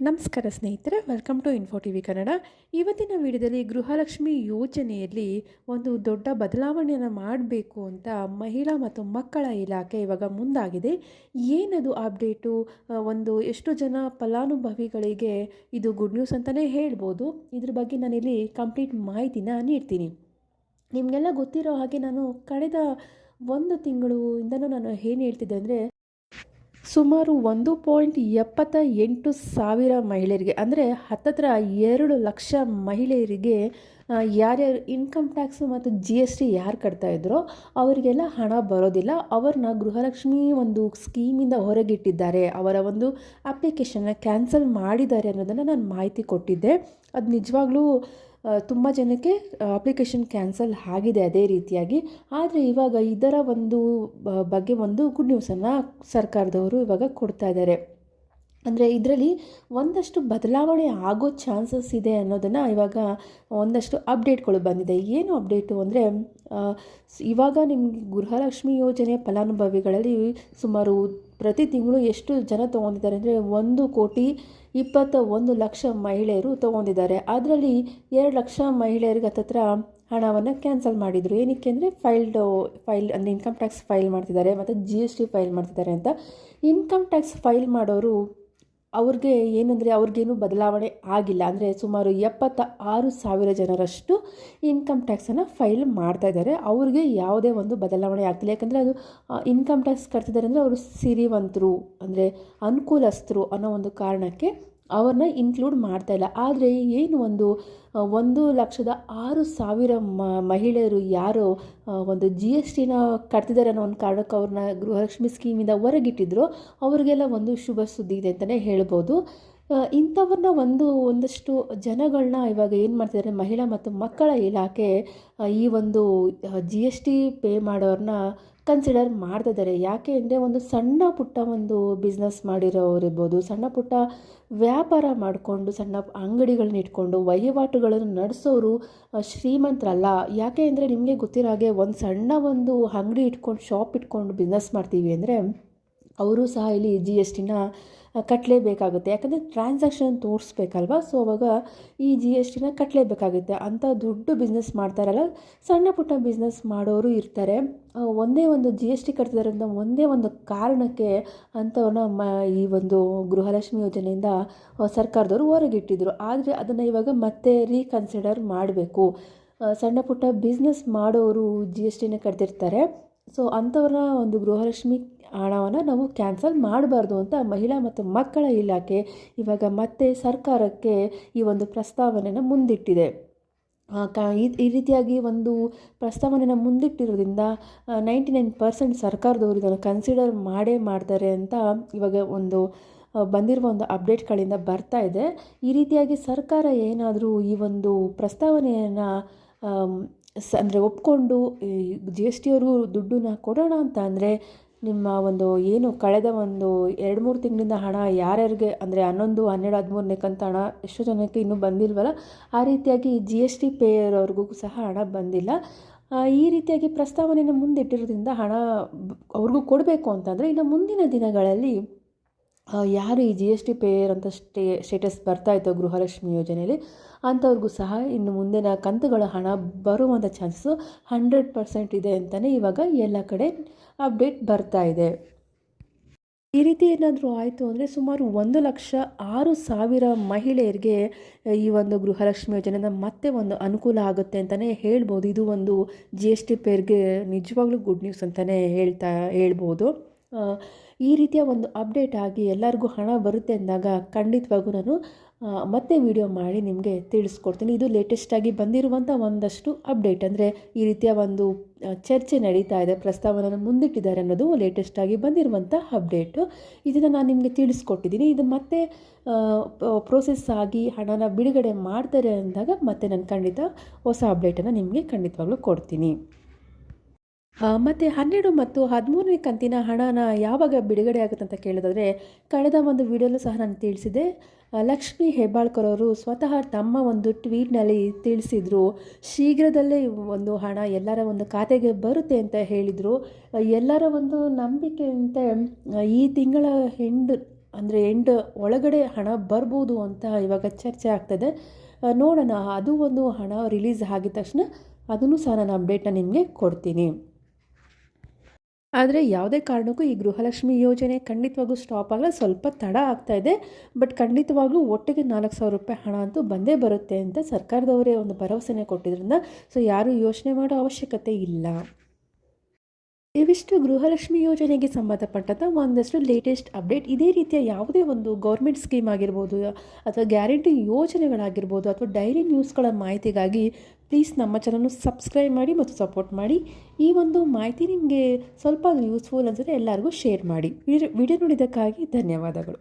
ನಮಸ್ಕಾರ ಸ್ನೇಹಿತರೆ welcome to Info T V Kannada ಇವತ್ತಿನ ವಿಡಿಯೋದಲ್ಲಿ ಗೃಹಲಕ್ಷ್ಮಿ ಯೋಜನೆಯಲ್ಲಿ ಒಂದು ದೊಡ್ಡ ಬದಲಾವಣೆಯನ್ನು ಮಾಡಬೇಕು ಅಂತ ಮಹಿಳಾ ಮತ್ತು ಮಕ್ಕಳ ಇಲಾಖೆ ಇವಾಗ ಮುಂದಾಗಿದೆ. ಏನದು ಅಪ್ಡೇಟು ಒಂದು ಎಷ್ಟು ಜನ ಫಲಾನುಭವಿಗಳಿಗೆ ಇದು ಗುಡ್ ನ್ಯೂಸ್ ಅಂತಲೇ ಹೇಳ್ಬೋದು. ಇದ್ರ ಬಗ್ಗೆ ನಾನಿಲ್ಲಿ ಕಂಪ್ಲೀಟ್ ಮಾಹಿತಿನ ನೀಡ್ತೀನಿ. ನಿಮಗೆಲ್ಲ ಗೊತ್ತಿರೋ ಹಾಗೆ ನಾನು ಕಳೆದ ಒಂದು ತಿಂಗಳು ತಿಂಗಳಿಂದನೂ ನಾನು ಏನು ಹೇಳ್ತಿದ್ದೆ ಅಂದರೆ ಸುಮಾರು ಒಂದು ಪಾಯಿಂಟ್ ಎಪ್ಪತ್ತ ಎಂಟು ಸಾವಿರ ಮಹಿಳೆಯರಿಗೆ ಅಂದರೆ ಹತ್ತತ್ರ ಎರಡು ಲಕ್ಷ ಮಹಿಳೆಯರಿಗೆ ಯಾರ್ಯಾರು ಇನ್ಕಮ್ ಟ್ಯಾಕ್ಸು ಮತ್ತು ಜಿ ಎಸ್ ಟಿ ಯಾರು ಕಟ್ತಾಯಿದ್ರೋ ಅವರಿಗೆಲ್ಲ ಹಣ ಬರೋದಿಲ್ಲ. ಅವ್ರನ್ನ ಗೃಹಲಕ್ಷ್ಮಿ ಒಂದು ಸ್ಕೀಮಿಂದ ಹೊರಗಿಟ್ಟಿದ್ದಾರೆ. ಅವರ ಒಂದು ಅಪ್ಲಿಕೇಶನ್ನ ಕ್ಯಾನ್ಸಲ್ ಮಾಡಿದ್ದಾರೆ ಅನ್ನೋದನ್ನು ನಾನು ಮಾಹಿತಿ ಕೊಟ್ಟಿದ್ದೆ. ಅದು ನಿಜವಾಗ್ಲೂ ತುಂಬ ಜನಕ್ಕೆ ಅಪ್ಲಿಕೇಶನ್ ಕ್ಯಾನ್ಸಲ್ ಆಗಿದೆ ಅದೇ ರೀತಿಯಾಗಿ. ಆದರೆ ಇವಾಗ ಇದರ ಒಂದು ಬಗ್ಗೆ ಒಂದು ಗುಡ್ ನ್ಯೂಸನ್ನು ಸರ್ಕಾರದವರು ಇವಾಗ ಕೊಡ್ತಾ ಇದ್ದಾರೆ. ಅಂದರೆ ಇದರಲ್ಲಿ ಒಂದಷ್ಟು ಬದಲಾವಣೆ ಆಗೋ ಚಾನ್ಸಸ್ ಇದೆ ಅನ್ನೋದನ್ನು ಇವಾಗ ಒಂದಷ್ಟು ಅಪ್ಡೇಟ್ಗಳು ಬಂದಿದೆ. ಏನು ಅಪ್ಡೇಟು ಅಂದರೆ ಇವಾಗ ನಿಮಗೆ ಗೃಹಲಕ್ಷ್ಮಿ ಯೋಜನೆ ಫಲಾನುಭವಿಗಳಲ್ಲಿ ಸುಮಾರು ಪ್ರತಿ ತಿಂಗಳು ಎಷ್ಟು ಜನ ತೊಗೊಂಡಿದ್ದಾರೆ ಅಂದರೆ ಒಂದು ಕೋಟಿ ಇಪ್ಪತ್ತ ಒಂದು ಲಕ್ಷ ಮಹಿಳೆಯರು ತೊಗೊಂಡಿದ್ದಾರೆ. ಅದರಲ್ಲಿ ಎರಡು ಲಕ್ಷ ಮಹಿಳೆಯರಿಗೆ ಹತ್ತತ್ರ ಹಣವನ್ನು ಕ್ಯಾನ್ಸಲ್ ಮಾಡಿದರು. ಏನಕ್ಕೆ ಅಂದರೆ ಫೈಲ್ಡ್, ಫೈಲ್ ಅಂದರೆ ಇನ್ಕಮ್ ಟ್ಯಾಕ್ಸ್ ಫೈಲ್ ಮಾಡ್ತಿದ್ದಾರೆ ಮತ್ತು ಜಿ ಎಸ್ ಟಿ ಫೈಲ್ ಮಾಡ್ತಿದ್ದಾರೆ ಅಂತ. ಇನ್ಕಮ್ ಟ್ಯಾಕ್ಸ್ ಫೈಲ್ ಮಾಡೋರು ಅವ್ರಿಗೆ ಏನಂದರೆ ಅವ್ರಿಗೇನು ಬದಲಾವಣೆ ಆಗಿಲ್ಲ. ಅಂದರೆ ಸುಮಾರು ಎಪ್ಪತ್ತ ಆರು ಸಾವಿರ ಜನರಷ್ಟು ಇನ್ಕಮ್ ಟ್ಯಾಕ್ಸನ್ನು ಫೈಲ್ ಮಾಡ್ತಾ ಇದ್ದಾರೆ. ಅವ್ರಿಗೆ ಯಾವುದೇ ಒಂದು ಬದಲಾವಣೆ ಆಗ್ತಿಲ್ಲ. ಯಾಕಂದರೆ ಅದು ಇನ್ಕಮ್ ಟ್ಯಾಕ್ಸ್ ಕಟ್ತಿದ್ದಾರೆ ಅಂದರೆ ಅವರು ಸಿರಿವಂತರು, ಅಂದರೆ ಅನುಕೂಲಸ್ಥರು ಅನ್ನೋ ಒಂದು ಕಾರಣಕ್ಕೆ ಅವ್ರನ್ನ ಇನ್ಕ್ಲೂಡ್ ಮಾಡ್ತಾ ಇಲ್ಲ. ಆದರೆ ಏನು ಒಂದು ಒಂದು ಲಕ್ಷದ ಆರು ಸಾವಿರ ಮಹಿಳೆಯರು ಯಾರು ಒಂದು ಜಿ ಎಸ್ ಟಿನ ಕಟ್ತಿದ್ದಾರೆ ಅನ್ನೋ ಒಂದು ಕಾರಣಕ್ಕೆ ಅವ್ರನ್ನ ಗೃಹಲಕ್ಷ್ಮಿ ಸ್ಕೀಮಿಂದ ಹೊರಗಿಟ್ಟಿದ್ರು. ಅವರಿಗೆಲ್ಲ ಒಂದು ಶುಭ ಸುದ್ದಿ ಇದೆ ಅಂತಲೇ ಹೇಳ್ಬೋದು. ಇಂಥವ್ರನ್ನ ಒಂದು, ಒಂದಷ್ಟು ಜನಗಳನ್ನ ಇವಾಗ ಏನು ಮಾಡ್ತಿದ್ದಾರೆ, ಮಹಿಳಾ ಮತ್ತು ಮಕ್ಕಳ ಇಲಾಖೆ ಈ ಒಂದು ಜಿ ಎಸ್ ಟಿ ಪೇ ಮಾಡೋರನ್ನ ಕನ್ಸಿಡರ್ ಮಾಡ್ತಿದ್ದಾರೆ. ಯಾಕೆ ಅಂದರೆ ಒಂದು ಸಣ್ಣ ಪುಟ್ಟ ಒಂದು ಬಿಸ್ನೆಸ್ ಮಾಡಿರೋರಿರ್ಬೋದು, ಸಣ್ಣ ಪುಟ್ಟ ವ್ಯಾಪಾರ ಮಾಡಿಕೊಂಡು, ಸಣ್ಣ ಅಂಗಡಿಗಳನ್ನ ಇಟ್ಕೊಂಡು, ವಹಿವಾಟುಗಳನ್ನು ನಡೆಸೋರು ಶ್ರೀಮಂತರಲ್ಲ. ಯಾಕೆ ಅಂದರೆ ನಿಮಗೆ ಗೊತ್ತಿರೋ ಹಾಗೆ ಒಂದು ಸಣ್ಣ ಒಂದು ಅಂಗಡಿ ಇಟ್ಕೊಂಡು ಶಾಪ್ ಇಟ್ಕೊಂಡು ಬಿಸ್ನೆಸ್ ಮಾಡ್ತೀವಿ ಅಂದರೆ, ಅವರು ಸಹ ಇಲ್ಲಿ ಜಿ ಎಸ್ ಟಿನ ಕಟ್ಟಲೇಬೇಕಾಗುತ್ತೆ ಯಾಕಂದರೆ ಟ್ರಾನ್ಸಾಕ್ಷನ್ ತೋರಿಸ್ಬೇಕಲ್ವ? ಸೊ ಅವಾಗ ಈ ಜಿ ಎಸ್ ಟಿನ ಕಟ್ಟಲೇಬೇಕಾಗುತ್ತೆ ಅಂಥ ದೊಡ್ಡ ಬಿಸ್ನೆಸ್ ಮಾಡ್ತಾರಲ್ಲ, ಸಣ್ಣ ಪುಟ್ಟ ಬಿಸ್ನೆಸ್ ಮಾಡೋರು ಇರ್ತಾರೆ. ಒಂದೇ ಒಂದು ಜಿ ಎಸ್ ಟಿ ಕಟ್ತಿದ್ದಾರೆ ಒಂದೇ ಒಂದು ಕಾರಣಕ್ಕೆ ಅಂಥವ್ರನ್ನ ಮ, ಈ ಒಂದು ಗೃಹಲಕ್ಷ್ಮಿ ಯೋಜನೆಯಿಂದ ಸರ್ಕಾರದವರು ಹೊರಗಿಟ್ಟಿದ್ರು. ಆದರೆ ಅದನ್ನು ಇವಾಗ ಮತ್ತೆ ರೀಕನ್ಸಿಡರ್ ಮಾಡಬೇಕು. ಸಣ್ಣ ಪುಟ್ಟ ಬಿಸ್ನೆಸ್ ಮಾಡೋರು ಜಿ ಎಸ್ ಟಿನ ಕಟ್ತಿರ್ತಾರೆ. ಸೊ ಅಂಥವ್ರನ್ನ ಒಂದು ಗೃಹಲಕ್ಷ್ಮಿ ಹಣವನ್ನು ನಾವು ಕ್ಯಾನ್ಸಲ್ ಮಾಡಬಾರ್ದು ಅಂತ ಮಹಿಳಾ ಮತ್ತು ಮಕ್ಕಳ ಇಲಾಖೆ ಇವಾಗ ಮತ್ತೆ ಸರ್ಕಾರಕ್ಕೆ ಈ ಒಂದು ಪ್ರಸ್ತಾವನೆಯನ್ನು ಮುಂದಿಟ್ಟಿದೆ. ಈ ರೀತಿಯಾಗಿ ಒಂದು ಪ್ರಸ್ತಾವನೆಯನ್ನು ಮುಂದಿಟ್ಟಿರೋದ್ರಿಂದ ನೈಂಟಿ ನೈನ್ ಪರ್ಸೆಂಟ್ ಸರ್ಕಾರದವರು ಇದನ್ನು ಕನ್ಸಿಡರ್ ಮಾಡೇ ಮಾಡ್ತಾರೆ ಅಂತ ಇವಾಗ ಒಂದು ಬಂದಿರುವ ಒಂದು ಅಪ್ಡೇಟ್ಗಳಿಂದ ಬರ್ತಾ ಇದೆ. ಈ ರೀತಿಯಾಗಿ ಸರ್ಕಾರ ಏನಾದರೂ ಈ ಒಂದು ಪ್ರಸ್ತಾವನೆಯನ್ನು ಸ ಅಂದರೆ ಒಪ್ಕೊಂಡು ಜಿ ಎಸ್ ಟಿಯವರು ದುಡ್ಡನ್ನ ಕೊಡೋಣ ಅಂತ ಅಂದರೆ ನಿಮ್ಮ ಒಂದು ಏನು ಕಳೆದ ಒಂದು ಎರಡು ಮೂರು ತಿಂಗಳಿಂದ ಹಣ ಯಾರ್ಯಾರಿಗೆ ಅಂದರೆ ಹನ್ನೊಂದು, ಹನ್ನೆರಡು, ಹದಿಮೂರನೇ ಕಂತು ಹಣ ಎಷ್ಟೋ ಜನಕ್ಕೆ ಇನ್ನೂ ಬಂದಿಲ್ವಲ್ಲ, ಆ ರೀತಿಯಾಗಿ ಜಿ ಎಸ್ ಟಿ ಪೇಯರ್ವ್ರಿಗೂ ಸಹ ಹಣ ಬಂದಿಲ್ಲ. ಈ ರೀತಿಯಾಗಿ ಪ್ರಸ್ತಾವನೆಯನ್ನು ಮುಂದಿಟ್ಟಿರೋದ್ರಿಂದ ಹಣ ಅವ್ರಿಗೂ ಕೊಡಬೇಕು ಅಂತಂದರೆ ಇನ್ನು ಮುಂದಿನ ದಿನಗಳಲ್ಲಿ ಯಾರು ಈ ಜಿ ಎಸ್ ಟಿ ಪೇಯರ್ ಅಂತ ಸ್ಟೇ ಸ್ಟೇಟಸ್ ಬರ್ತಾ ಇತ್ತು ಗೃಹಲಕ್ಷ್ಮಿ ಯೋಜನೆಯಲ್ಲಿ ಅಂಥವ್ರಿಗೂ ಸಹ ಇನ್ನು ಮುಂದಿನ ಕಂತುಗಳ ಹಣ ಬರುವಂಥ ಚಾನ್ಸಸ್ಸು ಹಂಡ್ರೆಡ್ ಪರ್ಸೆಂಟ್ ಇದೆ ಅಂತಲೇ ಇವಾಗ ಎಲ್ಲ ಕಡೆ ಅಪ್ಡೇಟ್ ಬರ್ತಾ ಇದೆ. ಈ ರೀತಿ ಏನಾದರೂ ಆಯಿತು ಅಂದರೆ ಸುಮಾರು ಒಂದು ಲಕ್ಷ ಆರು ಸಾವಿರ ಮಹಿಳೆಯರಿಗೆ ಈ ಒಂದು ಗೃಹಲಕ್ಷ್ಮಿ ಯೋಜನೆಯಿಂದ ಮತ್ತೆ ಒಂದು ಅನುಕೂಲ ಆಗುತ್ತೆ ಅಂತಲೇ ಹೇಳ್ಬೋದು. ಇದು ಒಂದು ಜಿ ಎಸ್ ಟಿ ಪೇರ್ಗೆ ನಿಜವಾಗ್ಲೂ ಗುಡ್ ನ್ಯೂಸ್ ಅಂತಲೇ ಹೇಳ್ತಾ ಹೇಳ್ಬೋದು. ಈ ರೀತಿಯ ಒಂದು ಅಪ್ಡೇಟ್ ಆಗಿ ಎಲ್ಲರಿಗೂ ಹಣ ಬರುತ್ತೆ ಅಂದಾಗ ಖಂಡಿತವಾಗೂ ನಾನು ಮತ್ತೆ ವಿಡಿಯೋ ಮಾಡಿ ನಿಮಗೆ ತಿಳಿಸ್ಕೊಡ್ತೀನಿ. ಇದು ಲೇಟೆಸ್ಟಾಗಿ ಬಂದಿರುವಂಥ ಒಂದಷ್ಟು ಅಪ್ಡೇಟ್ ಅಂದರೆ ಈ ರೀತಿಯ ಒಂದು ಚರ್ಚೆ ನಡೀತಾ ಇದೆ ಪ್ರಸ್ತಾವನ ಮುಂದಿಟ್ಟಿದ್ದಾರೆ ಅನ್ನೋದು ಲೇಟೆಸ್ಟಾಗಿ ಬಂದಿರುವಂಥ ಅಪ್ಡೇಟು ಇದನ್ನು ನಾನು ನಿಮಗೆ ತಿಳಿಸ್ಕೊಟ್ಟಿದ್ದೀನಿ. ಇದು ಮತ್ತೆ ಪ್ರೋಸೆಸ್ ಆಗಿ ಹಣನ ಬಿಡುಗಡೆ ಮಾಡ್ತಾರೆ ಅಂದಾಗ ಮತ್ತೆ ನಾನು ಖಂಡಿತ ಹೊಸ ಅಪ್ಡೇಟನ್ನು ನಿಮಗೆ ಖಂಡಿತವಾಗ್ಲೂ ಕೊಡ್ತೀನಿ. ಮತ್ತು ಹನ್ನೆರಡು ಮತ್ತು ಹದಿಮೂರನೇ ಕಂತಿನ ಹಣನ ಯಾವಾಗ ಬಿಡುಗಡೆ ಆಗುತ್ತೆ ಅಂತ ಕೇಳಿದ್ರೆ ಕಳೆದ ಒಂದು ವಿಡಿಯೋಲ್ಲೂ ಸಹ ನಾನು ತಿಳಿಸಿದೆ ಲಕ್ಷ್ಮಿ ಹೆಬ್ಬಾಳ್ಕರ್ ಅವರು ಸ್ವತಃ ತಮ್ಮ ಒಂದು ಟ್ವೀಟ್ನಲ್ಲಿ ತಿಳಿಸಿದರು, ಶೀಘ್ರದಲ್ಲೇ ಒಂದು ಹಣ ಎಲ್ಲರ ಒಂದು ಖಾತೆಗೆ ಬರುತ್ತೆ ಅಂತ ಹೇಳಿದರು. ಎಲ್ಲರ ಒಂದು ನಂಬಿಕೆಯಂತೆ ಈ ತಿಂಗಳ ಹೆಂಡು ಅಂದರೆ ಎಂಡ್ ಒಳಗಡೆ ಹಣ ಬರ್ಬೋದು ಅಂತ ಇವಾಗ ಚರ್ಚೆ ಆಗ್ತದೆ. ನೋಡೋಣ, ಅದು ಒಂದು ಹಣ ರಿಲೀಸ್ ಆಗಿದ ತಕ್ಷಣ ಅದನ್ನು ಸಹ ನಾನು ಅಪ್ಡೇಟ್ನ ನಿಮಗೆ ಕೊಡ್ತೀನಿ. ಆದರೆ ಯಾವುದೇ ಕಾರಣಕ್ಕೂ ಈ ಗೃಹಲಕ್ಷ್ಮಿ ಯೋಜನೆ ಖಂಡಿತವಾಗೂ ಸ್ಟಾಪ್ ಆಗಲ್ಲ. ಸ್ವಲ್ಪ ತಡ ಆಗ್ತಾ ಇದೆ. ಬಟ್ ಖಂಡಿತವಾಗ್ಲೂ ಒಟ್ಟಿಗೆ ನಾಲ್ಕು ಸಾವಿರ ರೂಪಾಯಿ ಹಣ ಅಂತೂ ಬಂದೇ ಬರುತ್ತೆ ಅಂತ ಸರ್ಕಾರದವರೇ ಒಂದು ಭರವಸೆನೇ ಕೊಟ್ಟಿದ್ದರಿಂದ ಸೊ ಯಾರೂ ಯೋಚನೆ ಮಾಡೋ ಅವಶ್ಯಕತೆ ಇಲ್ಲ. ಇವಿಷ್ಟು ಗೃಹಲಕ್ಷ್ಮಿ ಯೋಜನೆಗೆ ಸಂಬಂಧಪಟ್ಟಂಥ ಒಂದಷ್ಟು ಲೇಟೆಸ್ಟ್ ಅಪ್ಡೇಟ್ ಇದೇ ರೀತಿಯ ಯಾವುದೇ ಒಂದು ಗೌರ್ಮೆಂಟ್ ಸ್ಕೀಮ್ ಆಗಿರ್ಬೋದು, ಅಥವಾ ಗ್ಯಾರಂಟಿ ಯೋಜನೆಗಳಾಗಿರ್ಬೋದು, ಅಥವಾ ಡೈರಿ ನ್ಯೂಸ್ಗಳ ಮಾಹಿತಿಗಾಗಿ ಪ್ಲೀಸ್ ನಮ್ಮ ಚಾನಲ್ನ ಸಬ್ಸ್ಕ್ರೈಬ್ ಮಾಡಿ ಮತ್ತು ಸಪೋರ್ಟ್ ಮಾಡಿ. ಈ ಒಂದು ಮಾಹಿತಿ ನಿಮಗೆ ಸ್ವಲ್ಪ ಯೂಸ್ಫುಲ್ ಅನಿಸಿದ್ರೆ ಎಲ್ಲರಿಗೂ ಶೇರ್ ಮಾಡಿ. ವಿಡಿಯೋ ನೋಡಿದ್ದಕ್ಕಾಗಿ ಧನ್ಯವಾದಗಳು.